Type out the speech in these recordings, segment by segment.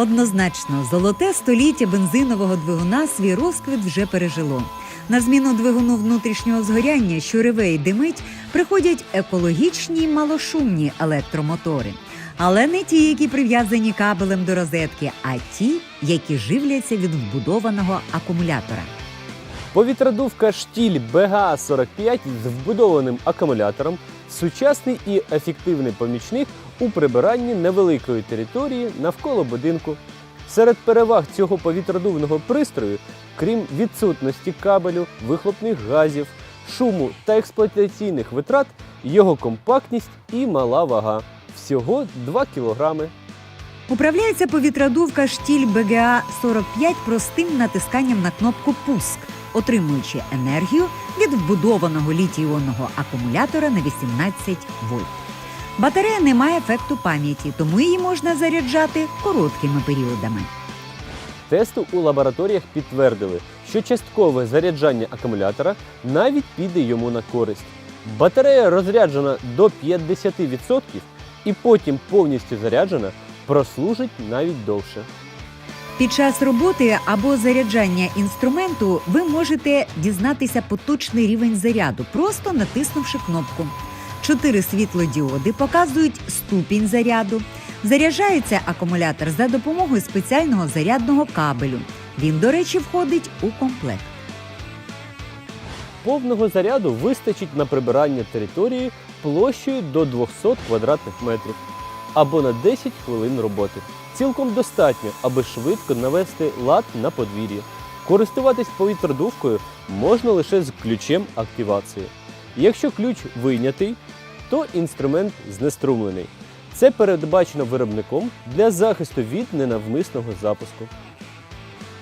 Однозначно, золоте століття бензинового двигуна свій розквіт вже пережило. На зміну двигуну внутрішнього згоряння, що реве й димить, приходять екологічні малошумні електромотори. Але не ті, які прив'язані кабелем до розетки, а ті, які живляться від вбудованого акумулятора. Повітродувка штіль БГА-45 з вбудованим акумулятором сучасний і ефективний помічник у прибиранні невеликої території навколо будинку. Серед переваг цього повітродувного пристрою, крім відсутності кабелю, вихлопних газів, шуму та експлуатаційних витрат, його компактність і мала вага всього 2 кілограми. Управляється повітродувка штіль БГА 45 простим натисканням на кнопку Пуск, отримуючи енергію від вбудованого літій-іонного акумулятора на 18 вольт. Батарея не має ефекту пам'яті, тому її можна заряджати короткими періодами. Тести у лабораторіях підтвердили, що часткове заряджання акумулятора навіть піде йому на користь. Батарея розряджена до 50% і потім повністю заряджена прослужить навіть довше. Під час роботи або заряджання інструменту ви можете дізнатися поточний рівень заряду, просто натиснувши кнопку. Чотири світлодіоди показують ступінь заряду. Заряджається акумулятор за допомогою спеціального зарядного кабелю. Він, до речі, входить у комплект. Повного заряду вистачить на прибирання території площею до 200 квадратних метрів або на 10 хвилин роботи. Цілком достатньо, аби швидко навести лад на подвір'ї. Користуватись повітродувкою можна лише з ключем активації. Якщо ключ вийнятий, то інструмент знеструмлений. Це передбачено виробником для захисту від ненавмисного запуску.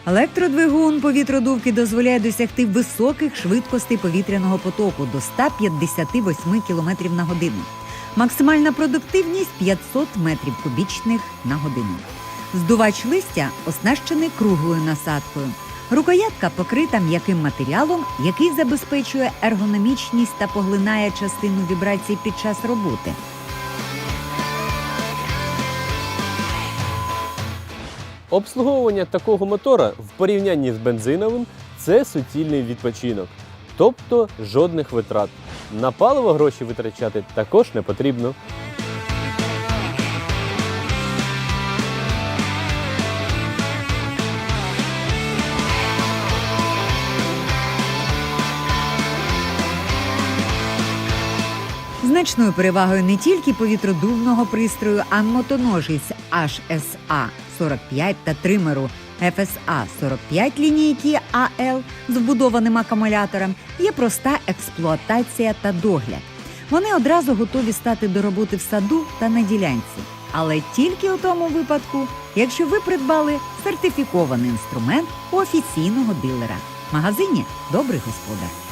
Електродвигун повітродувки дозволяє досягти високих швидкостей повітряного потоку до 158 км на годину. Максимальна продуктивність 500 метрів кубічних на годину. Здувач листя оснащений круглою насадкою. Рукоятка покрита м'яким матеріалом, який забезпечує ергономічність та поглинає частину вібрацій під час роботи. Обслуговування такого мотора в порівнянні з бензиновим це суцільний відпочинок, тобто жодних витрат. На паливо гроші витрачати також не потрібно. Значною перевагою не тільки повітродувного пристрою, а мотоножиць HSA 45 та тримеру FSA 45 лінійки AL з вбудованим акумулятором є проста експлуатація та догляд. Вони одразу готові стати до роботи в саду та на ділянці. Але тільки у тому випадку, якщо ви придбали сертифікований інструмент у офіційного дилера. В магазині добрий господар.